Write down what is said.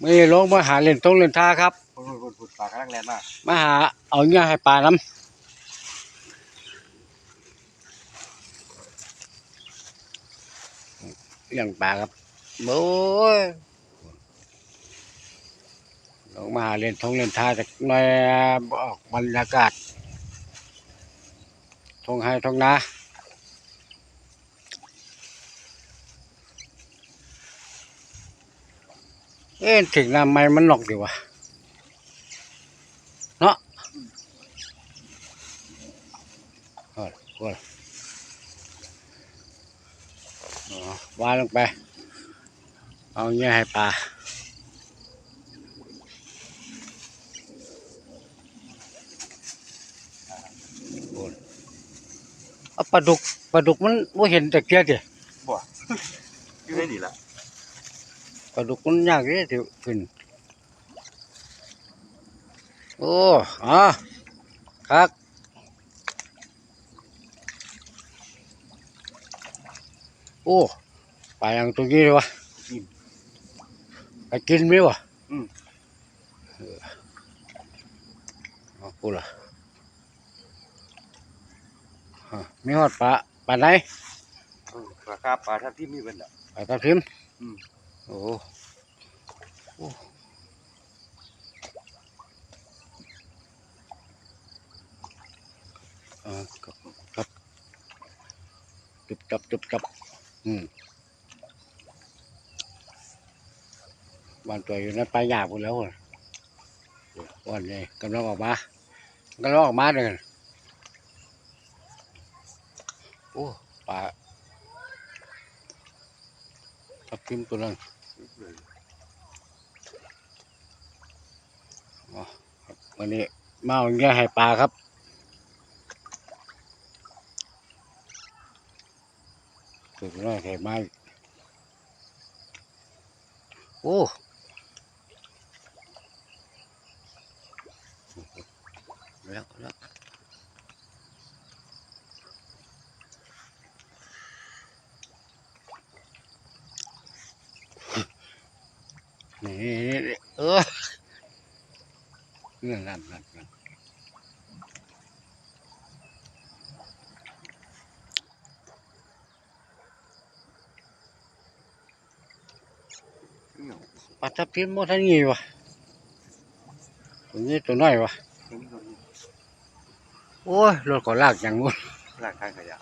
ไม่ลงมาหาเล่นตรงเล่นท่าครับพูดพูดพูดปากกำลังแรงมากมาหาเอาเงี้ยให้ปลาน้ำเลี้ยงปลาครับโอ้ยลงมาหาเล่นทงเล่นท่าจากหน่อยออกบรรยากาศทงให้ทงนา เอ๊ะถึงน้ำไม่มันหนอกดีวะเนาะโอ้ยโอ้วางลงไป เอาเงี้ยให้ปลาโอ้ยเอาปลาดุกปลาดุกมันไม่เห็นแต่เกียดิบ่อยู่ได้ดีละ ปลาดุกมันยากเลยที่ขึ้น โอ้อะครับโอ้ไปยังตรงนี้เลยวะกินไปกินไหมวะอืมเออเอาพูดละฮะมีหอดปลาปลาไหนเออปลาคาบปลาทับที่มีเป็นอะปลาตะพิมอืม โอ้โอ้อ่าครับครับจุบจับจุบจับอืมวันตัวอยู่ในปลายหยาบหมดแล้วอะวันนี้กำลังออกมากำลังออกมาเลยโอ้ปลา ทับทิมตัวนั้นวันนี้มาเอาเงี้ยให้ปลาครับสุดน้อยไข่ไม้โอ้แล้วแล้ว นี่เออนั่นนั่นนั่นนั่นเหนียวปลาทับทิมโมทันงี้วะตัวนี้ตัวน้อยวะโอ้ยรถก็ลากอย่างงู้นร่างกายขยะ